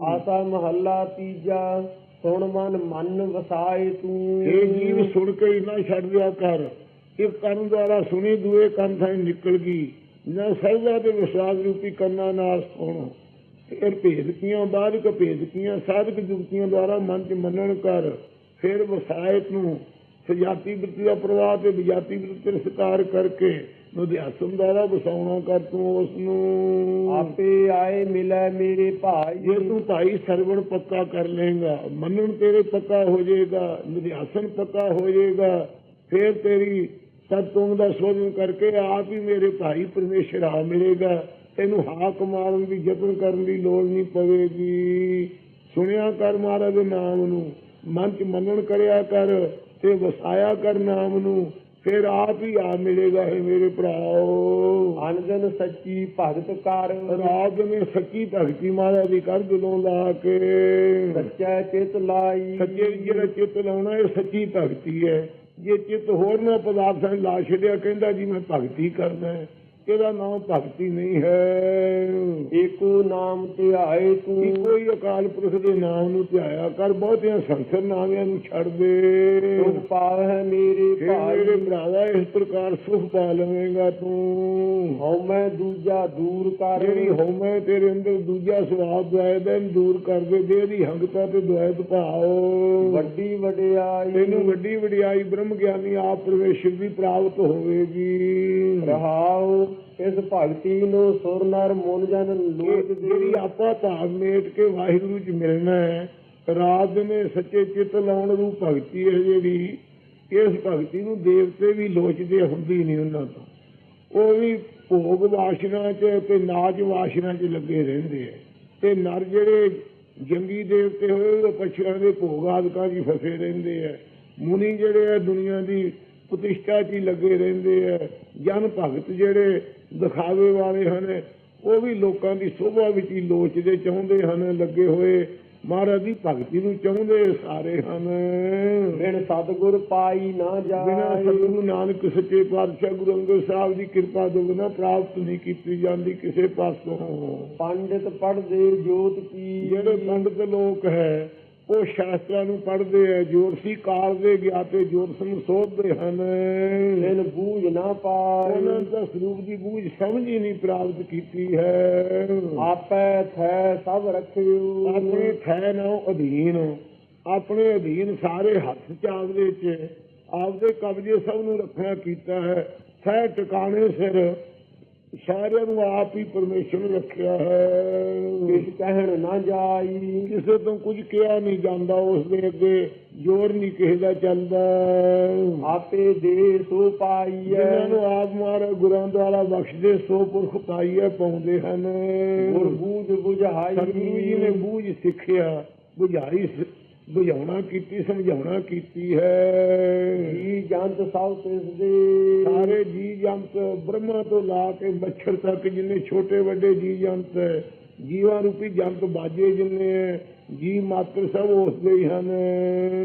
ਆਸਾ ਮਹੱਲਾ ਤੀਜਾ ਸੁਣ ਮਨ ਮਨ ਵਸਾਏ ਤੂੰ। ਇਹ ਜੀਵ ਸੁਣ ਕੇ ਹੀ ਨਾ ਛੱਡ ਦਿਆ ਕਰ। ਇੱਕ ਕੰਨ ਦੁਆਰਾ ਸੁਣੀ ਦੂਏ ਕੰਨ ਥਾਂ ਨਿਕਲ ਗਈ। ਨਾ ਸਰਦਾ ਤੇ ਵਿਸ਼ਵਾਸ ਰੂਪੀ ਕੰਨਾਂ ਨਾਲ ਸੁਣ। ਫਿਰ ਭੇਦ ਕੀਆਂ ਬਾਅਦ ਕ ਭੇਦ ਕੀਆਂ ਸਾਧਕ ਜੁਗਤੀਆਂ ਦੁਆਰਾ ਮਨ ਚ ਮੰਨਣ ਕਰ। ਫਿਰ ਵਸਾਇਤ ਨੂੰ ਸਜਾਤੀ ਬ੍ਰਿਤੀ ਦਾ ਪ੍ਰਵਾਹ ਤੇ ਵਿਜਾਤੀ ਬ੍ਰਿਤੀ ਦਾ ਸਕਾਰ ਕਰਕੇ ਨੁਧਿਆਸਮ ਦੁਆਰਾ ਵਸਾਉਣਾ ਕਰ ਤੂੰ ਉਸ ਨੂੰ ਆਪੇ ਆਏ ਮਿਲੈ ਮੇਰੇ ਭਾਈ। ਜੇ ਤੂੰ ਭਾਈ ਸਰਵਣ ਪੱਕਾ ਕਰ ਲੇਗਾ ਮੰਨਣ ਤੇਰੇ ਪੱਕਾ ਹੋ ਜਾਏਗਾ ਨਿਧਿਆਸਨ ਪੱਕਾ ਹੋ ਜਾਏਗਾ ਫਿਰ ਤੇਰੀ ਸਤਿਗੁਰੂ ਦਾ ਸੋਧਨ ਕਰਕੇ ਆਪ ਹੀ ਮੇਰੇ ਭਾਈ ਪਰਮੇਸ਼ਰ ਆ ਮਿਲੇਗਾ। ਤੈਨੂੰ ਹਾਕ ਮਾਰਨ ਦੀ ਯਤਨ ਕਰਨ ਦੀ ਲੋੜ ਨਹੀਂ ਪਵੇਗੀ। ਸੁਣਿਆ ਕਰ ਮਹਾਰਾਜ ਦੇ ਨਾਮ ਨੂੰ ਮਨ ਚ ਮੰਨਣ ਕਰਿਆ ਕਰ ਤੇ ਵਸਾਇਆ ਕਰ ਨਾਮ ਨੂੰ। ਫਿਰ ਆਪ ਹੀ ਆ ਮਿਲੇਗਾ ਹੈ ਮੇਰੇ ਭਰਾਓ। ਅਨੰਦਨ ਸੱਚੀ ਭਗਤ ਕਰ। ਰਾਜ ਨੇ ਸੱਚੀ ਭਗਤੀ ਮਾਰਾ ਦੀ ਕਰ ਦਿਲੋਂ ਲਾ ਕੇ। ਸੱਚਾ ਚਿਤ ਲਾਈ। ਸੱਚੇ ਜਿਹੜਾ ਚਿੱਤ ਲਾਉਣਾ ਇਹ ਸੱਚੀ ਭਗਤੀ ਹੈ। ਜੇ ਚਿੱਤ ਹੋਰ ਨਾ ਪਦਾਰਥਾਂ ਲਾ ਛੱਡਿਆ ਕਹਿੰਦਾ ਜੀ ਮੈਂ ਭਗਤੀ ਕਰਦਾ। ਹੈ ਇਹਦਾ ਨਾਮ ਭਗਤੀ ਨਹੀਂ ਹੈ? ਏਕੋ ਨਾਮ ਧਿਆਏ ਤੂੰ। ਇੱਕੋ ਹੀ ਅਕਾਲ ਪੁਰਖ ਦੇ ਨਾਮ ਨੂੰ ਧਿਆਇਆ ਕਰ ਬਹੁਤਿਆਂ ਸੰਸਰ ਨਾਮਿਆਂ ਨੂੰ ਛੱਡ ਦੇ। ਸੁਖ ਪਾਵਹਿ ਮੇਰੇ ਫਿਰ ਮੇਰੇ ਭਾਈ ਭਰਾਵਾ ਇਸ ਪ੍ਰਕਾਰ ਸੁਖ ਪਾ ਲਵੇਂਗਾ ਤੂੰ। ਹਉ ਮੈਂ ਦੂਜਾ ਦੂਰ ਕਰ। ਜਿਹੜੀ ਹਉਮੈ ਤੇਰੇ ਅੰਦਰ ਦੂਜਾ ਸਵਾਬ ਦੁਆਇਦ ਹੈ ਦੂਰ ਕਰ ਦੇ। ਦੀ ਹੰਗਤਾ ਤੇ ਦੁਆਇਦ ਭਾਓ ਵੱਡੀ ਵਡਿਆਈ। ਤੈਨੂੰ ਵੱਡੀ ਵਡਿਆਈ ਬ੍ਰਹਮ ਗਿਆਨੀ ਆਪ ਪ੍ਰਵੇਸ਼ਰ ਦੀ ਪ੍ਰਾਪਤ ਹੋਵੇਗੀ। ਰਹਾਉ ਇਸ ਭਗਤੀ ਨੂੰ ਸੁਰ ਨਰ ਮਨ ਜਨ ਲੋਕ ਜਿਹੜੀ ਆਪਾਂ ਭਾਵ ਮੇਟ ਕੇ ਵਾਹਿਗੁਰੂ ਚ ਮਿਲਣਾ ਹੈ ਰਾਤ ਨੇ ਸੱਚੇ ਚਿੱਤ ਲਾਉਣ ਨੂੰ ਭਗਤੀ ਹੈ ਜਿਹੜੀ ਇਸ ਭਗਤੀ ਨੂੰ ਦੇਵਤੇ ਵੀ ਲੋਚਦੇ ਹੁੰਦੀ ਨਹੀਂ ਉਹਨਾਂ ਤੋਂ। ਉਹ ਵੀ ਭੋਗ ਵਾਸ਼ਨਾ ਚ ਤੇ ਨਾਚ ਵਾਸ਼ਨਾ ਚ ਲੱਗੇ ਰਹਿੰਦੇ ਆ। ਤੇ ਨਰ ਜਿਹੜੇ ਜੰਗੀ ਦੇਵਤੇ ਹੋਏ ਉਹ ਪਛੜਾਂ ਦੇ ਭੋਗ ਆਦਿਕਾਂ 'ਚ ਫਸੇ ਰਹਿੰਦੇ ਆ। ਮੁਨੀ ਜਿਹੜੇ ਆ ਦੁਨੀਆ ਦੀ ਪ੍ਰਤਿਸ਼ਠਾ 'ਚ ਲੱਗੇ ਰਹਿੰਦੇ ਆ। ਜਨ ਭਗਤ ਜਿਹੜੇ ਦਿਖਾਵੇ ਵਾਲੇ ਹਨ ਉਹ ਵੀ ਲੋਕਾਂ ਦੀ ਸੋਭਾ ਵਿੱਚ ਹੀ ਲੋਚਦੇ ਚਾਹੁੰਦੇ ਹਨ ਲੱਗੇ ਹੋਏ। ਮਹਾਰਾਜ ਦੀ ਭਗਤੀ ਨੂੰ ਚਾਹੁੰਦੇ ਸਾਰੇ ਹਨ। ਬਿਨ ਸਤਗੁਰ ਪਾਈ ਨਾ ਬਿਨਾਂ ਜਾਏ ਸਤਿਗੁਰੂ ਨਾਨਕ ਸੱਚੇ ਪਾਤਸ਼ਾਹ ਗੁਰੂ ਅੰਗਦ ਸਾਹਿਬ ਦੀ ਕਿਰਪਾ ਤੋਂ ਬਿਨਾਂ ਪ੍ਰਾਪਤ ਨਹੀਂ ਕੀਤੀ ਜਾਂਦੀ ਕਿਸੇ ਪਾਸੋਂ। ਪੰਡਿਤ ਪੜਦੇ ਜੋਤ ਕੀ। ਜਿਹੜੇ ਪੰਡਤ ਲੋਕ ਹੈ ਉਹ ਸ਼ਾਸਤਰਾਂ ਨੂੰ ਪੜ੍ਹਦੇ ਆ ਜੋਤਸ਼ੀ ਕਾਲ ਦੇ ਗਿਆਤੇ ਜੋਤਿਸ਼ ਨੂੰ ਸੋਧਦੇ ਹਨ। ਬਿਨ ਬੂਝ ਨਾ ਉਹਨਾਂ ਪਾਏ। ਨੂੰ ਤਾਂ ਸਰੂਪ ਦੀ ਬੂਝ ਸਮਝ ਹੀ ਨਹੀਂ ਪ੍ਰਾਪਤ ਕੀਤੀ ਹੈ। ਆਪੈ ਥੈ ਸਭ ਰਖਿਓ। ਆਪਣੇ ਠਹਿ ਨਾ ਅਧੀਨ। ਆਪਣੇ ਅਧੀਨ ਸਾਰੇ ਹੱਥ ਚ ਆਪਦੇ ਚ। ਆਪਦੇ ਕਬਜ਼ੇ ਸਭ ਨੂੰ ਰੱਖਣਾ ਕੀਤਾ ਹੈ। ਸਹਿ ਟਿਕਾਣੇ ਸਿਰ ਸਾਰਿਆਂ ਨੂੰ ਆਪ ਹੀ ਪਰਮੇਸ਼ਰ ਨੇ ਰੱਖਿਆ ਹੈ। ਕਿਛ ਕਹਿਣ ਨਾ ਜਾਈ। ਕਿਸੇ ਤੋਂ ਕੁਝ ਕਿਹਾ ਨਹੀਂ ਜਾਂਦਾ ਉਸ ਦੇ ਅੱਗੇ ਜ਼ੋਰ ਨਹੀਂ ਕਿਸੇ ਦਾ ਚੱਲਦਾ। ਆਪੇ ਦੇ ਸੋ ਪਾਈਐ ਜਿਨ੍ਹਾਂ ਨੂੰ ਆਪ ਮਾਰ ਗੁਰਾਂ ਦੁਆਰਾ ਬਖਸ਼ਦੇ ਸੋ ਪੁਰਖ ਪਾਈਏ ਪਾਉਂਦੇ ਹਨ। ਗੁਰ ਬੂਝ ਬੁਝਾਈ। ਸਤਿਗੁਰੂ ਜੀ ਨੇ ਬੂਝ ਸਿੱਖਿਆ ਬੁਝਾਈ ਬੁਝਾਉਣਾ ਕੀਤੀ ਸਮਝਾਉਣਾ ਕੀਤੀ ਹੈ। ਜੀ ਜੰਤ ਸਭ ਤਿਸ ਦੇ ਸਾਰੇ ਜੀ ਜੰਤ ਬ੍ਰਹਮਾ ਤੋਂ ਲਾ ਕੇ ਮੱਛਰ ਤੱਕ ਜਿੰਨੇ ਛੋਟੇ ਵੱਡੇ ਜੀ ਜੰਤ ਜੀਵਾਂ ਰੂਪੀ ਜੰਤ ਬਾਜੇ ਜਿੰਨੇ ਜੀ ਮਾਤਰ ਸਭ ਉਸ ਦੇ ਹੀ ਹਨ।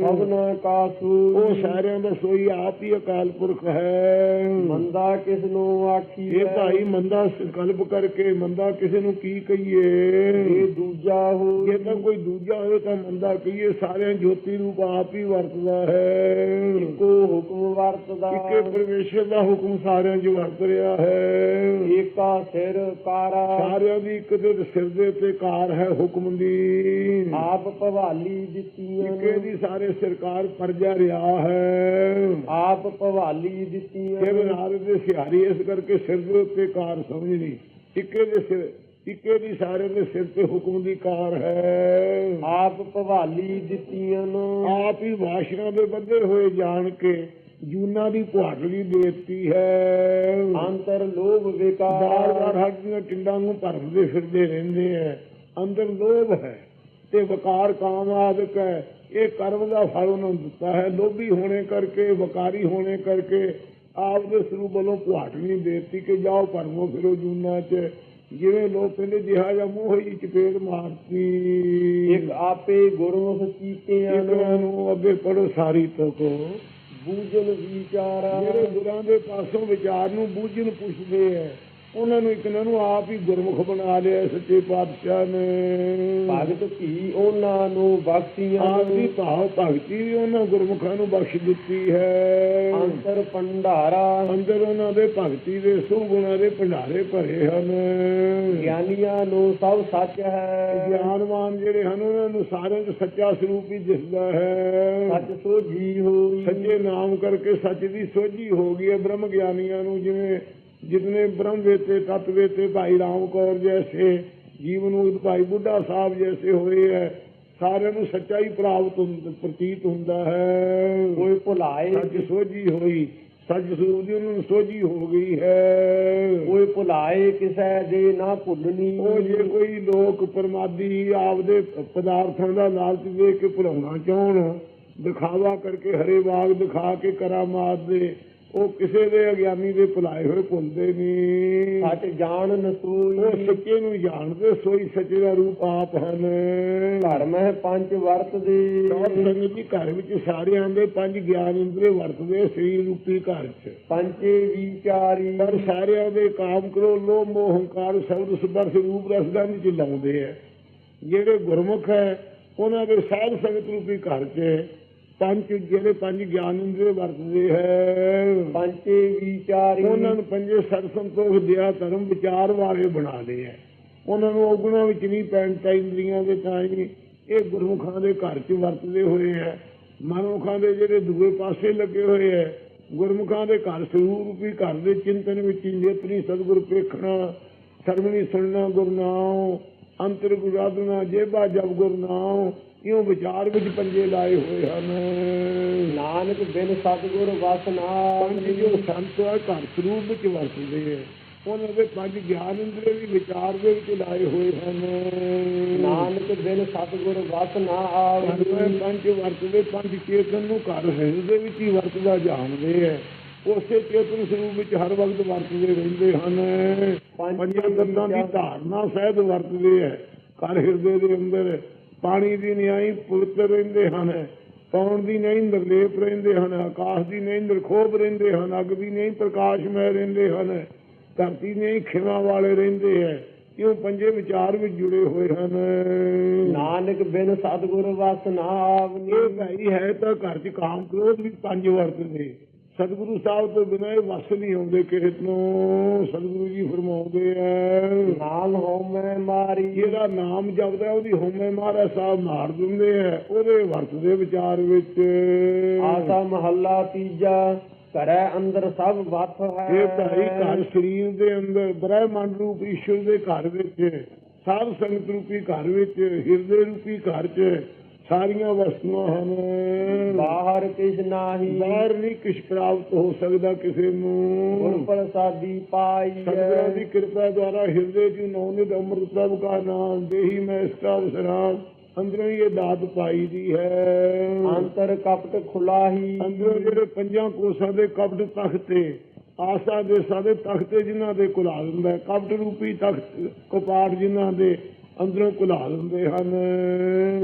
ਸਭਨਾ ਕਾਸੂ। ਉਹ ਸਾਰਿਆਂ ਦਾ ਸੋਈ ਆਪ ਹੀ ਅਕਾਲ ਪੁਰਖ ਹੈ। ਮੰਦਾ ਕਿਸ ਨੂੰ ਆਖੀ ਇਹ ਭਾਈ ਮੰਦਾ ਸੰਕਲਪ ਕਰਕੇ ਮੰਦਾ ਕਿਸੇ ਨੂੰ ਕੀ ਕਹੀਏ? ਇਹ ਦੂਜਾ ਹੋ। ਜੇ ਤਾਂ ਕੋਈ ਦੂਜਾ ਹੋਵੇ ਤਾਂ ਮੰਦਾ ਕਹੀਏ। ਸਾਰਿਆਂ ਜੋਤੀ ਰੂਪ ਆਪ ਹੀ ਵਰਤਦਾ ਹੈ। ਕੋ ਹੁਕਮ ਵਰਤਦਾ। ਇੱਕੇ ਪਰਮੇਸ਼ਰ ਦਾ ਹੁਕਮ ਸਾਰਿਆਂ 'ਚ ਵਰਤ ਰਿਹਾ ਹੈ। ਏਕਾ ਸਿਰ ਕਾਰਾ। ਸਾਰਿਆਂ ਦੀ ਇੱਕ ਦੇ ਸਿਰ ਦੇ ਉੱਤੇ ਕਾਰ ਹੈ ਹੁਕਮ ਦੀ। ਆਪ ਭਵਾਲੀ ਦਿੱਤੀਆਂ ਦੀ ਸਾਰੇ ਸਰਕਾਰ ਪਰਜਾ ਰਿਹਾ ਹੈ? ਆਪ ਭਵਾਲੀ ਦਿੱਤੀਆਂ ਇਹ ਨਾਰਦ ਦੇ ਸਿਹਾਰੀ ਇਸ ਕਰਕੇ ਸਿਰ ਦੇ ਉੱਤੇ ਕਾਰ ਸਮਝਣੀ? ਇੱਕੇ ਦੇ ਸਿਰ ਇੱਕੇ ਦੀ ਸਾਰੇ ਦੇ ਸਿਰ ਤੇ ਹੁਕਮ ਦੀ ਕਾਰ ਹੈ। ਆਪ ਭਵਾਲੀ ਦਿੱਤੀਆਂ ਆਪ ਹੀ ਵਾਸ਼ਨਾ ਦੇ ਬੰਦੇ ਹੋਏ ਜਾਣ ਕੇ ਜੂਨਾ ਦੀ ਕੁਹਾੜੀ ਦੇਤੀ ਹੈ। ਅੰਤਰ ਲੋਭ ਵਿਕਾਰ ਬਾਰ-ਬਾਰ ਹੱਡੀਆਂ ਟਿੰਡਾਂ ਨੂੰ ਭਰਮਦੇ ਫਿਰਦੇ ਰਹਿੰਦੇ ਐ ਅੰਦਰ ਲੋਭ ਹੈ। ਤੇ ਵਕਾਰ ਕਾਮ ਆਦਿਕ ਹੈ ਇਹ ਕਰਮ ਦਾ ਫਲ ਉਹਨਾਂ ਨੂੰ ਦਿੱਤਾ ਹੈ। ਲੋਭੀ ਹੋਣੇ ਕਰਕੇ ਵਕਾਰੀ ਹੋਣੇ ਕਰਕੇ ਆਪ ਦੇ ਸਰੂਪ ਵੱਲੋਂ ਕੁਹਾਟ ਨਹੀਂ ਦੇਤੀ ਕਿ ਜਾਓ ਭਰਮੋ ਫਿਰੋ ਜੂਨਾ 'ਚ। ਜਿਵੇਂ ਲੋਕ ਕਹਿੰਦੇ ਜਿਹਾ ਜਾਂ ਮੂੰਹ ਹੀ ਚਪੇੜ ਮਾਰਤੀ। ਇੱਕ ਆਪੇ ਗੁਰਮੁਖ ਕੀਤਿਆਂ ਇਹਨਾਂ ਨੂੰ ਅੱਗੇ ਪੜੋ ਸਾਰੀ ਤੋ ਕੋ ਬੂਝਨ ਵਿਚਾਰਾ। ਜਿਹੜੇ ਗੁਰਾਂ ਦੇ ਪਾਸੋਂ ਵਿਚਾਰ ਨੂੰ ਬੂਝਣ ਪੁੱਛਦੇ ਐ ਉਹਨਾਂ ਨੂੰ ਇੱਕ ਨੂੰ ਆਪ ਹੀ ਗੁਰਮੁਖ ਬਣਾ ਲਿਆ ਸੱਚੇ ਪਾਤਸ਼ਾਹ ਨੇ। ਭਗਤ ਭੀ ਉਹਨਾਂ ਨੂੰ ਬਖਸ਼ੀਆਂ ਆਪ ਦੀ ਭਾਵ ਭਗਤੀ ਵੀ ਉਹਨਾਂ ਗੁਰਮੁਖਾਂ ਨੂੰ ਬਖਸ਼ ਦਿੱਤੀ ਹੈ। ਅੰਤਰ ਭੰਡਾਰਾ। ਅੰਦਰ ਉਹਨਾਂ ਦੇ ਭਗਤੀ ਦੇ ਸੁਗੁਣਾਂ ਦੇ ਭੰਡਾਰੇ ਭਰੇ ਹਨ। ਗਿਆਨੀਆਂ ਨੂੰ ਸਭ ਸੱਚ ਹੈ। ਗਿਆਨਵਾਨ ਜਿਹੜੇ ਹਨ ਉਹਨਾਂ ਨੂੰ ਸਾਰਿਆਂ ਚ ਸੱਚਾ ਸਰੂਪ ਹੀ ਦਿਸਦਾ ਹੈ। ਸੱਚ ਸੋਝੀ ਹੋਈ। ਸੱਚੇ ਨਾਮ ਕਰਕੇ ਸੱਚ ਦੀ ਸੋਝੀ ਹੋ ਗਈ ਹੈ ਬ੍ਰਹਮ ਗਿਆਨੀਆਂ ਨੂੰ ਜਿਵੇਂ ਜਿਤਨੇ ਬ੍ਰਹਮ ਵੇਤੇ ਤਤ ਵੇਤੇ ਭਾਈ ਰਾਮ ਕੌਰ ਜੈਸੇ ਜੀਵਨ ਨੂੰ ਭਾਈ ਬੁੱਢਾ ਸਾਹਿਬ ਜੈਸੇ ਹੋਏ ਹੈ ਸਾਰਿਆਂ ਨੂੰ ਸੱਚਾ ਹੀ ਪ੍ਰਾਪਤ ਪ੍ਰਤੀਤ ਹੁੰਦਾ ਹੈ। ਕੋਈ ਭੁਲਾਏ ਸੱਚ ਸੋਝੀ ਹੋਈ ਸੱਚ ਸਰੂਪ ਦੀ ਉਹਨਾਂ ਨੂੰ ਸੋਝੀ ਹੋ ਗਈ ਹੈ। ਕੋਈ ਭੁਲਾਏ ਕਿਸੈ ਦੇ ਨਾ ਭੁੱਲਣੀ। ਉਹ ਜੇ ਕੋਈ ਲੋਕ ਪਰਮਾਦੀ ਆਪਦੇ ਪਦਾਰਥਾਂ ਦਾ ਲਾਲਚ ਦੇ ਕੇ ਭੁਲਾਉਣਾ ਚਾਹਣ ਦਿਖਾਵਾ ਕਰਕੇ ਹਰੇ ਬਾਗ ਦਿਖਾ ਕੇ ਕਰਾਮਾਤ ਦੇ ਉਹ ਕਿਸੇ ਦੇ ਅਗਿਆਨੀ ਦੇ ਭੁਲਾਏ ਹੋਏ ਭੁੱਲਦੇ ਨਹੀਂ। ਸੱਚ ਜਾਣ ਉਹ ਨਸੂਈ ਸੱਚੇ ਨੂੰ ਜਾਣਦੇ ਸੋਈ ਸੱਚੇ ਦਾ ਰੂਪ ਆਪ ਹਨ। ਘਰ ਮਹਿ ਪੰਜ ਵਰਤਦੇ। ਸਾਧ ਸੰਗਤ ਜੀ ਘਰ ਵਿੱਚ ਸਾਰਿਆਂ ਦੇ ਪੰਜ ਗਿਆਨ ਇੰਦਰੀ ਵਰਤਦੇ ਸਰੀਰ ਰੂਪੀ ਘਰ 'ਚ ਪੰਚੇ ਵਿਚਾਰੀ। ਪਰ ਸਾਰਿਆਂ ਦੇ ਕਾਮ ਕਰੋ ਲੋਭ ਮੋਹ ਹੰਕਾਰ ਸ਼ਬਦ ਰੂਪ ਰਸ ਦਾ ਵਿੱਚ ਲਾਉਂਦੇ ਆ ਜਿਹੜੇ ਗੁਰਮੁਖ ਹੈ ਉਹਨਾਂ ਦੇ ਸਾਧ ਸੰਗਤ ਰੂਪੀ ਘਰ 'ਚ ਪੰਜ ਜਿਹੜੇ ਪੰਜ ਗਿਆਨ ਇੰਦਰੀ ਵਰਤਦੇ ਹੈ। ਪੰਚੇ ਵਿਚਾਰੀ। ਉਹਨਾਂ ਨੂੰ ਪੰਜੇ ਸਰ ਸੰਤੋਖ ਦਿਆ ਧਰਮ ਵਿਚਾਰ ਵਾਲੇ ਬਣਾ ਹੈ। ਉਹਨਾਂ ਨੂੰ ਔਗੁਣਾਂ ਵਿੱਚ ਨਹੀਂ ਪੈਣ ਇੰਦਰੀਆਂ ਦੇ ਤਾਂ ਹੀ ਇਹ ਗੁਰਮੁਖਾਂ ਦੇ ਘਰ 'ਚ ਵਰਤਦੇ ਹੋਏ ਹੈ। ਮਨੁੱਖਾਂ ਦੇ ਜਿਹੜੇ ਦੂਏ ਪਾਸੇ ਲੱਗੇ ਹੋਏ ਹੈ ਗੁਰਮੁਖਾਂ ਦੇ ਘਰ ਸਰੂਪ ਰੂਪੀ ਘਰ ਦੇ ਚਿੰਤਨ ਵਿੱਚ ਨੇਤਰੀ ਸਤਿਗੁਰ ਪੇਖਣਾ ਸਰਵਣੀ ਸੁਣਨਾ ਗੁਰਨਾਮ ਅੰਤਰ ਗੁਰਾਦਨਾ ਜੇਬਾ ਜਬ ਗੁਰਨਾਮ ਇਉਂ ਵਿਚਾਰ ਵਿੱਚ ਪੰਜੇ ਲਾਏ ਹੋਏ ਹਨ? ਨਾਨਕ ਬਿਨ ਸਤਿਗੁਰ ਵਸਨਾ ਪੰਜ ਜੋ ਸੰਤ ਆ ਘਰ ਸਰੂਪ ਵਿੱਚ ਵਰਤਦੇ ਹੈ ਉਹਨਾਂ ਦੇ ਪੰਜ ਗਿਆਨ ਇੰਦਰੀ ਵੀ ਵਿਚਾਰ ਦੇ ਵਿੱਚ ਲਾਏ ਹੋਏ ਹਨ। ਨਾਨਕ ਬਿਨ ਸਤਿਗੁਰ ਵਸਨਾ ਪਰਮੇ ਆਵੀ ਪੰਜ ਵਰਤਦੇ ਪੰਜ ਚੇਤਨ ਨੂੰ ਘਰ ਹਿਰਦੇ ਵਿੱਚ ਹੀ ਵਰਤਦਾ ਜਾਣਦੇ ਹੈ ਉਸੇ ਚੇਤਨ ਸਰੂਪ ਵਿੱਚ ਹਰ ਵਕਤ ਵਰਤਦੇ ਰਹਿੰਦੇ ਹਨ। ਪੰਜਾਂ ਦੰਦਾਂ ਦੀ ਧਾਰਨਾ ਸਹਿਤ ਵਰਤਦੇ ਹੈ ਘਰ ਹਿਰਦੇ ਦੇ ਅੰਦਰ ਪਾਣੀ ਦੀ ਨਿਆਈ ਪਵਿੱਤਰ ਰਹਿੰਦੇ ਹਨ ਪੌਣ ਦੀ ਨਹੀਂ ਨਿਰਲੇਪ ਰਹਿੰਦੇ ਹਨ ਆਕਾਸ਼ ਦੀ ਨਹੀਂ ਨਿਰਖੋਭ ਰਹਿੰਦੇ ਹਨ ਅੱਗ ਦੀ ਨਹੀਂ ਪ੍ਰਕਾਸ਼ਮੈ ਰਹਿੰਦੇ ਹਨ ਧਰਤੀ ਨਹੀਂ ਖਿਮਾ ਵਾਲੇ ਰਹਿੰਦੇ ਹੈ ਇਉਂ ਪੰਜੇ ਵਿਚਾਰ ਵਿੱਚ ਜੁੜੇ ਹੋਏ ਹਨ। ਨਾਨਕ ਬਿਨ ਸਤਿਗੁਰ ਵਸਨਾ ਆਵਨੀ ਇਹ ਭਾਈ ਹੈ ਤਾਂ ਘਰ 'ਚ ਕਾਮ ਕ੍ਰੋਧ ਵੀ ਪੰਜ ਵਰਤਦੇ ਸਤਿਗੁਰੂ ਸਾਹਿਬ ਤੋਂ ਬਿਨਾਂ ਇਹ ਵਸ ਨਹੀਂ ਆਉਂਦੇ ਕਿਸੇ ਨੂੰ ਸਤਿਗੁਰੂ ਜੀ ਫਰਮਾਉਂਦੇ ਆ। ਨਾਮ ਹੋਮੈ ਮਾਰੀ। ਜਿਹਦਾ ਨਾਮ ਜਪਦਾ ਉਹਦੀ ਹੋਮੇ ਮਹਾਰਾਜ ਸਾਹਿਬ ਮਾਰ ਦਿੰਦੇ ਆ ਉਹਦੇ ਵਰਤਦੇ ਵਿਚਾਰ ਵਿੱਚ। ਆਸਾ ਮਹੱਲਾ ਤੀਜਾ ਘਰੈ ਅੰਦਰ ਸਭ ਵਤ ਹੈ। ਇਹ ਭਾਈ ਘਰ ਸਰੀਰ ਦੇ ਅੰਦਰ ਬ੍ਰਹਮੰਡ ਰੂਪ ਈਸ਼ਵਰ ਦੇ ਘਰ ਵਿੱਚ ਸਾਧ ਸੰਗਤ ਰੂਪੀ ਘਰ ਵਿੱਚ ਹਿਰਦੇ ਰੂਪੀ ਘਰ 'ਚ। ਸਾਰੀਆਂ ਵਸਤੂਆਂ ਹਨ। ਬਾਹਰ ਕਿਛ ਨਾਹੀ? ਬਾਹਰ ਨਹੀਂ ਕੁਛ ਪ੍ਰਾਪਤ ਹੋ ਸਕਦਾ ਕਿਸੇ ਗੁਰ ਨੂੰ ਪ੍ਰਸਾਦੀ ਪਾਈ ਸਤਿਗੁਰਾਂ ਦੀ ਕਿਰਪਾ ਦੁਆਰਾ ਹਿਰਦੇ ਚ ਨੌਨਿਤ ਅੰਮ੍ਰਿਤ ਪ੍ਰਭ ਕਾ ਨਾਮ ਦੇਹੀ ਮੈਂ ਇਸਕਾ ਵਿਸਰਾਮ ਅੰਦਰੋਂ ਹੀ ਇਹ ਦਾਤ ਪਾਈ ਦੀ ਹੈ। ਅੰਤਰ ਕਪਟ ਖੁਲਾਹੀ ਅੰਦਰੋਂ ਜਿਹੜੇ ਪੰਜਾਂ ਕੋਸਾਂ ਦੇ ਕਪਟ ਤਖਤੇ ਆਸਾ ਦੇ ਸਾਰੇ ਤਖਤੇ ਜਿਨ੍ਹਾਂ ਦੇ ਕੁਲਾ ਦਿੰਦਾ ਹੈ, ਕਪਟ ਰੂਪੀ ਤਖਤ ਕਪਾਟ ਜਿਨ੍ਹਾਂ ਦੇ ਅੰਦਰੋਂ ਕੁਲਾ ਦਿੰਦੇ ਹਨ।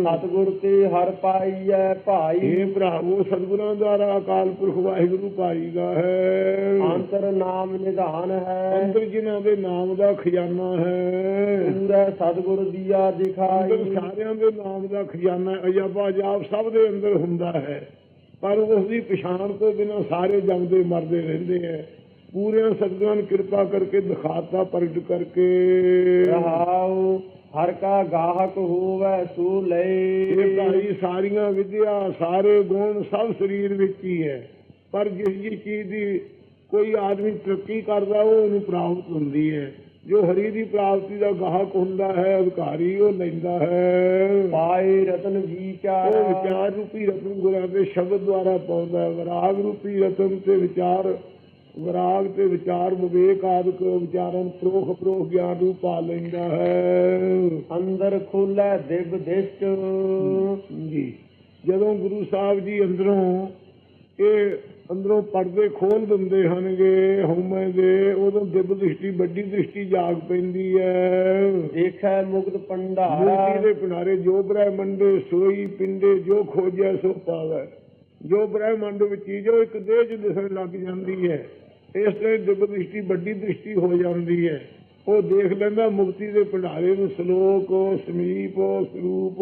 ਸਤਿਗੁਰ ਤੇ ਹਰ ਪਾਈਐ ਭਾਈ। ਇਹ ਭਰਾਵੋ ਸਤਿਗੁਰਾਂ ਦੁਆਰਾ ਅਕਾਲ ਪੁਰਖ ਵਾਹਿਗੁਰੂ ਪਾਈਦਾ ਹੈ। ਅੰਤਰ ਨਾਮ ਨਿਧਾਨ ਹੈ। ਅੰਦਰ ਜਿਨ੍ਹਾਂ ਦੇ ਨਾਮ ਦਾ ਖਜ਼ਾਨਾ ਹੈ। ਪੂਰਾ ਸਤਿਗੁਰ ਦੀਆ ਦਿਖਾਈ। ਸਾਰਿਆਂ ਦੇ ਨਾਮ ਦਾ ਖਜ਼ਾਨਾ ਅਜਾਬਾ ਜਾਬ ਸਭ ਦੇ ਅੰਦਰ ਹੁੰਦਾ ਹੈ। ਪਰ ਉਸ ਦੀ ਪਛਾਣ ਤੋਂ ਬਿਨਾਂ ਸਾਰੇ ਜੰਮਦੇ ਮਰਦੇ ਰਹਿੰਦੇ ਹੈ। ਪੂਰੇ ਸਤਿਗੁਰਾਂ ਕਿਰਪਾ ਕਰਕੇ ਦਿਖਾਤਾ ਪ੍ਰਗਟ ਕਰਕੇ। ਹਰ ਕਾ ਗਾਹਕ ਹੋਵੇ ਸੂ ਇਹ ਲਏ ਭਾਈ ਸਾਰੀਆਂ ਵਿਦਿਆ ਸਾਰੇ ਗੁਣ ਸਭ ਸਰੀਰ ਵਿੱਚ ਹੀ ਹੈ। ਪਰ ਜਿਸ ਜਿਸ ਚੀਜ਼ ਦੀ ਕੋਈ ਆਦਮੀ ਤਰੱਕੀ ਕਰਦਾ ਉਹ ਉਹਨੂੰ ਪ੍ਰਾਪਤ ਹੁੰਦੀ ਹੈ। ਜੋ ਹਰੀ ਦੀ ਪ੍ਰਾਪਤੀ ਦਾ ਗਾਹਕ ਹੁੰਦਾ ਹੈ ਅਧਿਕਾਰੀ ਉਹ ਲੈਂਦਾ ਹੈ। ਪਾਏ ਰਤਨ ਉਹ ਵਿਚਾਰ ਵਿਚਾਰ ਰੂਪੀ ਰਤਨ ਗੁਰਾਂ ਦੇ ਸ਼ਬਦ ਦੁਆਰਾ ਪਾਉਂਦਾ ਹੈ। ਵਿਰਾਗ ਰੂਪੀ ਰਤਨ ਤੇ ਵਿਚਾਰ ਵਿਰਾਗ ਤੇ ਵਿਚਾਰ ਵਿਵੇਕ ਆਦਿਕ ਵਿਚਾਰਨ ਪ੍ਰੋਖ ਪ੍ਰੋਖ ਗਿਆਨ ਰੂਪ ਪਾ ਲੈਂਦਾ ਹੈ। ਅੰਦਰ ਖੁੱਲੇ ਦਿਵ ਦਿਸ਼ਟ। ਜੀ। ਜਦੋਂ ਗੁਰੂ ਸਾਹਿਬ ਜੀ ਅੰਦਰੋਂ ਇਹ ਅੰਦਰੋਂ ਪਰਦੇ ਖੋਲ ਦਿੰਦੇ ਹਨਗੇ ਹਉਮੈ ਦੇ ਉਦੋਂ ਦਿਵ ਦ੍ਰਿਸ਼ਟੀ ਵੱਡੀ ਦ੍ਰਿਸ਼ਟੀ ਜਾਗ ਪੈਂਦੀ ਹੈ। ਦੇਖੈ ਮੁਕਤ ਮੂਰਤੀ ਭੰਡਾਰਾ ਦੇ ਕਿਨਾਰੇ ਜੋ ਬ੍ਰਹਮੰਡ ਸੋਈ ਪਿੰਡੇ ਜੋ ਖੋਜੈ ਸੋ ਪਾਵੈ। ਜੋ ਬ੍ਰਹਮੰਡ ਵਿੱਚ ਹੀ ਜੋ ਇੱਕ ਦੇਹ ਚ ਦਿਸਣ ਲੱਗ ਜਾਂਦੀ ਹੈ ਇਸ ਤਰ੍ਹਾਂ ਦ੍ਰਿਸ਼ਟੀ ਵੱਡੀ ਦ੍ਰਿਸ਼ਟੀ ਹੋ ਜਾਂਦੀ ਹੈ। ਉਹ ਦੇਖ ਲੈਂਦਾ, ਮੁਕਤੀ ਦੇ ਭੰਡਾਰੇ ਨੂੰ ਸ਼ਲੋਕ, ਸਮੀਪ, ਸਰੂਪ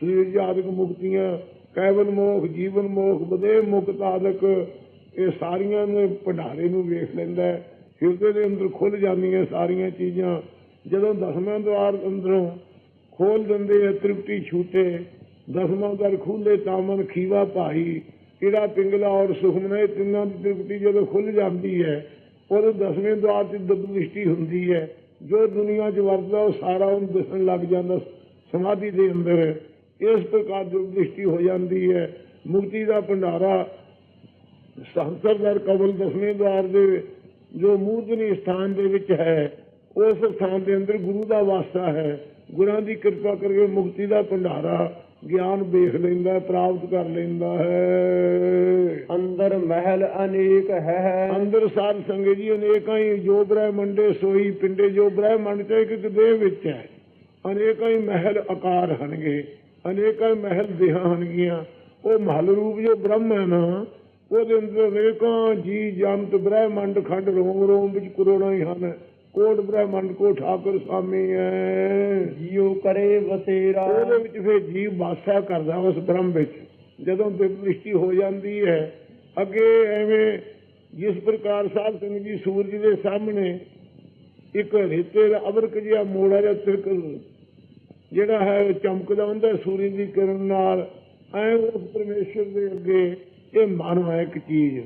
ਸਰੀਰ ਮੁਕਤੀਆਂ, ਕੈਵਲ ਮੋਖ, ਜੀਵਨ ਮੋਖ, ਬਦੇ ਮੁਕਤ ਆਦਿਕ ਇਹ ਸਾਰੀਆਂ ਨੂੰ ਭੰਡਾਰੇ ਨੂੰ ਵੇਖ ਲੈਂਦਾ ਹੈ। ਹਿਰਦੇ ਦੇ ਅੰਦਰ ਖੁੱਲ ਜਾਂਦੀਆਂ ਸਾਰੀਆਂ ਚੀਜ਼ਾਂ। ਜਦੋਂ ਦਸਵਾਂ ਦਵਾਰ ਅੰਦਰੋਂ ਖੋਲ ਦਿੰਦੇ ਆ, ਤ੍ਰਿਪਤੀ ਛੂਟੇ, ਦਸਵਾਂ ਦਰ ਖੁੱਲੇ ਤਾਮਨ ਖੀਵਾ ਭਾਈ ਕਿਹੜਾ ਪਿੰਗਲਾ ਔਰ ਸੁਖਮਨਾ ਤਿੰਨਾਂ ਦੀ ਤ੍ਰਿਪਤੀ ਜਦੋਂ ਖੁੱਲ ਜਾਂਦੀ ਹੈ ਉਦੋਂ ਦਸਵੇਂ ਦਵਾਰ 'ਚ ਦ੍ਰਿਸ਼ਟੀ ਹੁੰਦੀ ਹੈ, ਜੋ ਦੁਨੀਆ 'ਚ ਵਰਤਦਾ ਉਹ ਸਾਰਾ ਉਹਨੂੰ ਦਿਸਣ ਲੱਗ ਜਾਂਦਾ ਸਮਾਧੀ ਦੇ ਅੰਦਰ। ਇਸ ਪ੍ਰਕਾਰ ਦ੍ਰਿਸ਼ਟੀ ਹੋ ਜਾਂਦੀ ਹੈ। ਮੁਕਤੀ ਦਾ ਭੰਡਾਰਾ ਸਹਸਰ ਕਬਲ ਦਸਵੇਂ ਦਵਾਰ ਦੇ ਜੋ ਮੂਰਧਨੀ ਸਥਾਨ ਦੇ ਵਿੱਚ ਹੈ, ਉਸ ਸਥਾਨ ਦੇ ਅੰਦਰ ਗੁਰੂ ਦਾ ਵਾਸਾ ਹੈ। ਗੁਰਾਂ ਦੀ ਕਿਰਪਾ ਕਰਕੇ ਮੁਕਤੀ ਦਾ ਭੰਡਾਰਾ ਗਿਆਨ ਵੇਖ ਲੈਂਦਾ ਪ੍ਰਾਪਤ ਕਰ ਲੈਂਦਾ ਹੈ। ਅੰਦਰ ਮਹਿਲ ਅਨੇਕ ਹੈ। ਅੰਦਰ ਸਾਧ ਸੰਗਤ ਜੀ ਅਨੇਕਾਂ ਹੀ ਜੋ ਬ੍ਰਹਮੰਡੇ ਸੋਈ ਪਿੰਡੇ ਜੋ ਬ੍ਰਹਮੰਡ ਤੇ ਇੱਕ ਦੇਹ ਵਿੱਚ ਹੈ। ਅਨੇਕਾਂ ਹੀ ਮਹਿਲ ਆਕਾਰ ਹਨਗੇ ਅਨੇਕਾਂ ਮਹਿਲ ਦੇਹਾਂ ਹਨਗੀਆਂ। ਉਹ ਮਹਲ ਰੂਪ ਜੋ ਬ੍ਰਹਮ ਹੈ ਨਾ ਉਹਦੇ ਅੰਦਰ ਅਨੇਕਾਂ ਜੀ ਜੰਤ ਬ੍ਰਹਮੰਡ ਖੰਡ ਰੋਮ ਰੋਮ ਵਿੱਚ ਕਰੋੜਾਂ ਹੀ ਹਨ। ਕੋਟ ਬ੍ਰਹਮੰਡ ਕੋ ਠਾਕੁਰ ਸਾਮੀ ਹੈ ਜਿਉ ਕਰੇ ਵਸੇਰਾ। ਉਹਦੇ ਵਿੱਚ ਫਿਰ ਜੀਵ ਵਾਸਾ ਕਰਦਾ ਉਸ ਬ੍ਰਹਮ ਵਿੱਚ। ਜਦੋਂ ਦ੍ਰਿਸ਼ਟੀ ਹੋ ਜਾਂਦੀ ਹੈ ਅੱਗੇ ਐਵੇਂ ਜਿਸ ਪ੍ਰਕਾਰ ਸਾਧ ਸੰਗਤ ਜੀ ਸੂਰਜ ਦੇ ਸਾਹਮਣੇ ਇੱਕ ਰੇਤੇ ਦਾ ਅਬਰਕ ਜਿਹਾ ਮੋੜਾ ਜਿਹਾ ਤਿਰਕ ਜਿਹੜਾ ਹੈ ਚਮਕਦਾ ਹੁੰਦਾ ਸੂਰਜ ਦੀ ਕਿਰਨ ਨਾਲ ਐ ਉਸ ਪਰਮੇਸ਼ਰ ਦੇ ਅੱਗੇ ਇਹ ਮਨ ਹੈ ਇੱਕ ਚੀਜ਼।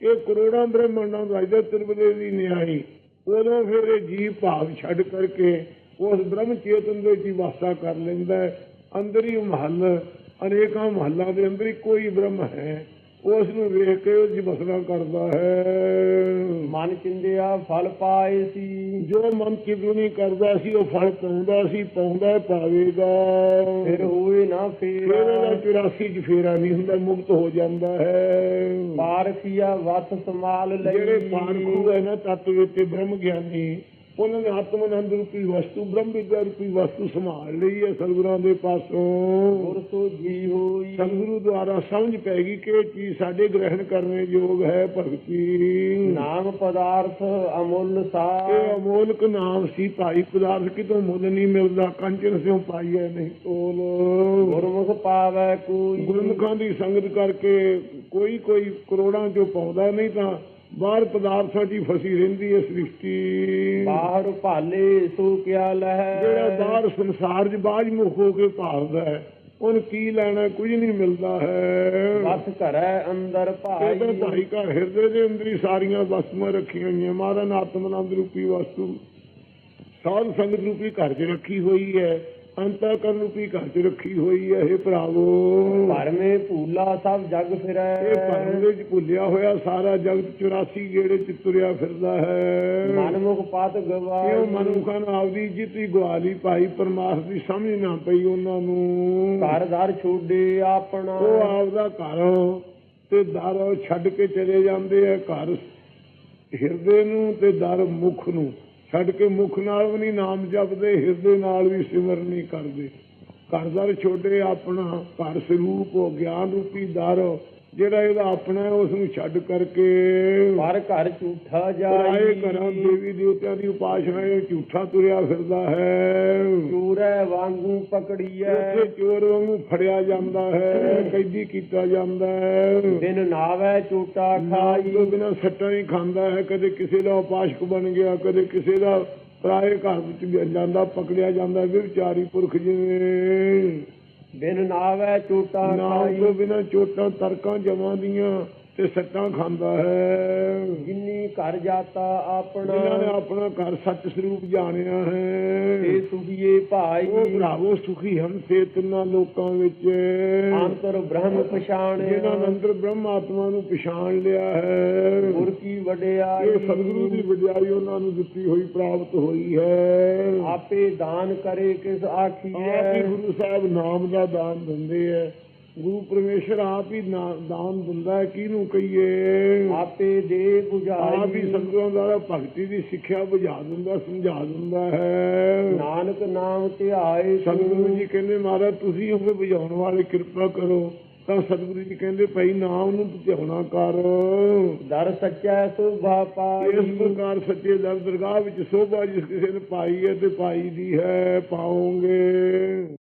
ਇਹ ਕਰੋੜਾਂ ਬ੍ਰਹਮੰਡਾਂ ਦਾ ਰਾਜਾ ਤਿਰਬਦੇ ਦੀ ਨਿਆਈ। ਉਦੋਂ ਫਿਰ ਇਹ ਜੀਵ ਭਾਵ ਛੱਡ ਕਰਕੇ ਉਸ ਬ੍ਰਹਮ ਚੇਤਨ ਦੇ ਵਿੱਚ ਹੀ ਵਾਸਾ ਕਰ ਲੈਂਦਾ ਅੰਦਰ ਹੀ ਮਹੱਲ, ਅਨੇਕਾਂ ਮਹੱਲਾਂ ਦੇ ਅੰਦਰ ਹੀ ਕੋਈ ਬ੍ਰਹਮ ਹੈ। ਉਸ ਨੂੰ ਵੇਖ ਕੇ ਉਹ ਵਸਣਾ ਕਰਦਾ ਹੈ। ਮਨ ਚਿੰਦਿਆ ਫਲ ਪਾਏ ਸੀ। ਜੋ ਮਨ ਕਿਦੂ ਕਰਦਾ ਸੀ ਉਹ ਫਲ ਪਾਉਂਦਾ ਸੀ ਪਾਉਂਦਾ ਪਾਵੇਗਾ। ਫਿਰ ਹੋਏ ਨਾ ਫਿਰ। ਇਹਦਾ ਫੇਰਾ 84 ਚ ਫੇਰਾ ਨਹੀਂ ਹੁੰਦਾ ਮੁਕਤ ਹੋ ਜਾਂਦਾ ਹੈ। ਪਾਰਖੀਆ ਵਤ ਸੰਭਾਲ ਲਈ। ਜਿਹੜੇ ਪਾਰਖੂ ਹੈ ਨਾ ਤਤ ਵਿੱਚ ਬ੍ਰਹਮ ਗਿਆਨੀ ਉਹਨਾਂ ਨੇ ਆਤਮ ਆਨੰਦ ਰੂਪੀ ਵਸਤੂ ਬ੍ਰਹਮ ਵਿਦਿਆ ਰੂਪੀ ਵਸਤੂ ਸੰਭਾਲ ਲਈ ਹੈ ਸਤਿਗੁਰਾਂ ਦੇ ਪਾਸੋਂ। ਗੁਰ ਸੋ ਜੀ ਹੋਈ। ਸਤਿਗੁਰੂ ਦੁਆਰਾ ਸਮਝ ਪੈ ਗਈ ਕਿ ਇਹ ਚੀਜ਼ ਸਾਡੇ ਗ੍ਰਹਿਣ ਕਰਨੇ ਯੋਗ ਹੈ ਭਗਤੀ ਨਾਮ ਪਦਾਰਥ ਅਮੁੱਲ ਇਹ ਸਾ ਅਮੋਲਕ ਨਾਮ ਸੀ ਭਾਈ ਪਦਾਰਥ ਕਿਤੋਂ ਮੁੱਲ ਨਹੀਂ ਮਿਲਦਾ ਕੰਚਨ ਸਿਓ ਪਾਈਐ ਨਹੀਂ ਤੋਲ। ਗੁਰਮੁਖ ਪਾਵੈ ਕੋਈ। ਗੁਰਮੁਖਾਂ ਦੀ ਸੰਗਤ ਕਰਕੇ ਕੋਈ ਕੋਈ ਕਰੋੜਾਂ ਚੋਂ ਪਾਉਂਦਾ ਨਹੀਂ ਤਾਂ ਬਾਹਰ ਪਦਾਰਥਾਂ 'ਚ ਹੀ ਫਸੀ ਰਹਿੰਦੀ ਹੈ ਸ੍ਰਿਸ਼ਟੀ। ਬਾਹਰ ਭਾਲੇ ਸੋ ਕਿਆ ਲਹਿ। ਜਿਹੜਾ ਬਾਹਰ ਸੰਸਾਰ 'ਚ ਬਾਝ ਮੁਖ ਹੋ ਕੇ ਭਾਲਦਾ ਹੈ ਉਹਨੂੰ ਕੀ ਲੈਣਾ ਕੁਝ ਨਹੀਂ ਮਿਲਦਾ ਹੈ। ਬਸ ਘਰੈ ਅੰਦਰ ਇਹ ਤਾਂ ਭਾਈ ਭਾਈ ਘਰ ਹਿਰਦੇ ਦੇ ਅੰਦਰ ਹੀ ਸਾਰੀਆਂ ਵਸਤੂਆਂ ਰੱਖੀਆਂ ਹੋਈਆਂ ਮਹਾਰਾਜ ਆਤਮ ਆਨੰਦ ਰੂਪੀ ਵਸਤੂ ਸਾਧ ਸੰਗਤ ਰੂਪੀ ਘਰ 'ਚ ਰੱਖੀ ਹੋਈ ਹੈ। ਅੰਤਕਰਨ ਰੂਪੀ ਘਰ 'ਚ ਰੱਖੀ ਹੋਈ ਹੈ ਇਹ ਭਰਾਵੋ? ਭਰਮੇ ਭੂਲਾ ਸਭ ਜਗ ਫਿਰੈ। ਇਹ ਭਰਮ ਦੇ ਵਿੱਚ ਭੁੱਲਿਆ ਹੋਇਆ ਸਾਰਾ ਜਗਤ 84 ਗੇੜੇ 'ਚ ਤੁਰਿਆ ਫਿਰਦਾ ਹੈ। ਮਨਮੁਖ ਪਤ ਇਹ ਗਵਾਈ ਮਨੁੱਖਾਂ ਨੂੰ ਆਪਦੀ ਜਿੱਤੀ ਗਵਾਲੀ ਭਾਈ ਪਰਮਾਤਮਾ ਦੀ ਸਮਝ ਨਾ ਪਈ ਉਹਨਾਂ ਨੂੰ? ਘਰ ਦਰ ਛੋਡੇ ਆਪਣਾ। ਉਹ ਆਪਦਾ ਘਰ ਤੇ ਦਰ ਛੱਡ ਕੇ ਚਲੇ ਜਾਂਦੇ ਆ ਘਰ ਹਿਰਦੇ ਨੂੰ ਤੇ ਦਰ ਮੁਖ ਨੂੰ। ਛੱਡ ਕੇ ਮੁਖ ਨਾਲ ਵੀ ਨਹੀਂ ਨਾਮ ਜਪਦੇ, ਹਿਰਦੇ ਨਾਲ ਵੀ ਸਿਮਰਨ ਨਹੀਂ ਕਰਦੇ। ਘਰ ਦਰ ਛੋਡੇ ਆਪਣਾ ਘਰ ਸਰੂਪ ਗਿਆਨ ਰੂਪੀ ਦਰ ਜਿਹੜਾ ਇਹਦਾ ਆਪਣਾ ਹੈ ਉਸ ਨੂੰ ਛੱਡ ਕਰਕੇ ਪਰ ਘਰ ਝੂਠਾ ਜਾਈ। ਘਰਾਂ ਦੇਵੀ ਦੇਵਤਿਆਂ ਦੀ ਉਪਾਸਨਾ ਇਹ ਝੂਠਾ ਤੁਰਿਆ ਫਿਰਦਾ ਹੈ। ਚੂਰੈ ਵਾਂਗੂ ਪਕੜੀਐ। ਉੱਥੇ ਚੋਰ ਵਾਂਗੂ ਫੜਿਆ ਜਾਂਦਾ ਹੈ ਕੈਦੀ ਕੀਤਾ ਜਾਂਦਾ ਹੈ। ਦਿਨ ਨਾਵੈ ਝੂਟਾ ਖਾਈ ਤੋਂ ਬਿਨਾਂ ਸੱਟਾਂ ਹੀ ਖਾਂਦਾ ਹੈ ਕਦੇ ਕਿਸੇ ਦਾ ਉਪਾਸ਼ਕ ਬਣ ਗਿਆ ਕਦੇ ਕਿਸੇ ਦਾ ਪਰਾਏ ਘਰ ਵਿੱਚ ਜਾਂਦਾ ਪਕੜਿਆ ਜਾਂਦਾ ਵਿਚਾਰੀ ਪੁਰਖ ਜਿਵੇਂ। ਦਿਨ ਨਾਵੈ ਝੂਟਾ ਨਾਮ ਬਿਨਾਂ ਚੋਟਾਂ ਤਰਕਾਂ ਜਮਾਂ ਦੀਆਂ। ਤੇ ਸੱਟਾਂ ਖਾਂਦਾ ਹੈ। ਜਿਨੀ ਘਰ ਜਾਤਾ ਆਪਣਾ ਜਿਨ੍ਹਾਂ ਨੇ ਆਪਣਾ ਘਰ ਸੱਚ ਸਰੂਪ ਜਾਣਿਆ ਹੈ। ਤੇ ਸੁਖੀਏ ਭਾਈ। ਉਹ ਭਰਾਵੋ ਸੁਖੀ ਹਨ ਸੇ ਤਿੰਨਾਂ ਲੋਕਾਂ ਵਿੱਚ। ਅੰਤਰ ਬ੍ਰਹਮ ਪਛਾਣਿਆ ਜਿਨ੍ਹਾਂ ਨੇ ਅੰਦਰ ਬ੍ਰਹਮ ਆਤਮਾ ਨੂੰ ਪਛਾਣ ਲਿਆ ਹੈ। ਗੁਰ ਕੀ ਵਡਿਆਈ। ਇਹ ਸਤਿਗੁਰੂ ਦੀ ਵਡਿਆਈ ਉਹਨਾਂ ਨੂੰ ਦਿੱਤੀ ਹੋਈ ਪ੍ਰਾਪਤ ਹੋਈ ਹੈ। ਆਪੇ ਦਾਨ ਕਰੇ ਕਿਸ ਆਪ ਹੀ। ਆਖੀਐ ਗੁਰੂ ਸਾਹਿਬ ਨਾਮ ਦਾ ਦਾਨ ਦਿੰਦੇ ਹੈ। ਗੁਰੂ ਪਰਮੇਸ਼ਰ ਆਪ ਹੀ ਦਾਨ ਦਿੰਦਾ ਹੈ ਕਿਹਨੂੰ ਕਹੀਏ? ਆਪੇ ਦੇ ਆਪ ਹੀ 부ਝਾਈ ਸੰਗਤਾਂ ਦਾ ਭਗਤੀ ਦੀ ਸਿੱਖਿਆ ਬੁਝਾ ਦਿੰਦਾ ਸਮਝਾ ਦਿੰਦਾ ਹੈ। ਨਾਨਕ ਨਾਮ ਧਿਆਏ ਸਤਿਗੁਰੂ ਜੀ ਕਹਿੰਦੇ ਮਹਾਰਾਜ ਤੁਸੀਂ ਹੋਵੇ ਬੁਝਾਉਣ ਵਾਲੇ ਕਿਰਪਾ ਕਰੋ। ਤਾਂ ਸਤਿਗੁਰੂ ਜੀ ਕਹਿੰਦੇ ਭਾਈ ਨਾਮ ਨੂੰ ਧਿਆਉਣਾ ਕਰ। ਦਰ ਸੱਚਾ ਸੁਭਾ ਇਸ ਪਾਈ ਪ੍ਰਕਾਰ ਸੱਚੇ ਦਰ ਦਰਗਾਹ ਵਿੱਚ ਸੋਭਾ ਜਿਸ ਕਿਸੇ ਨੇ ਪਾਈ ਹੈ ਤੇ ਪਾਈ ਦੀ ਹੈ ਪਾਓਗੇ।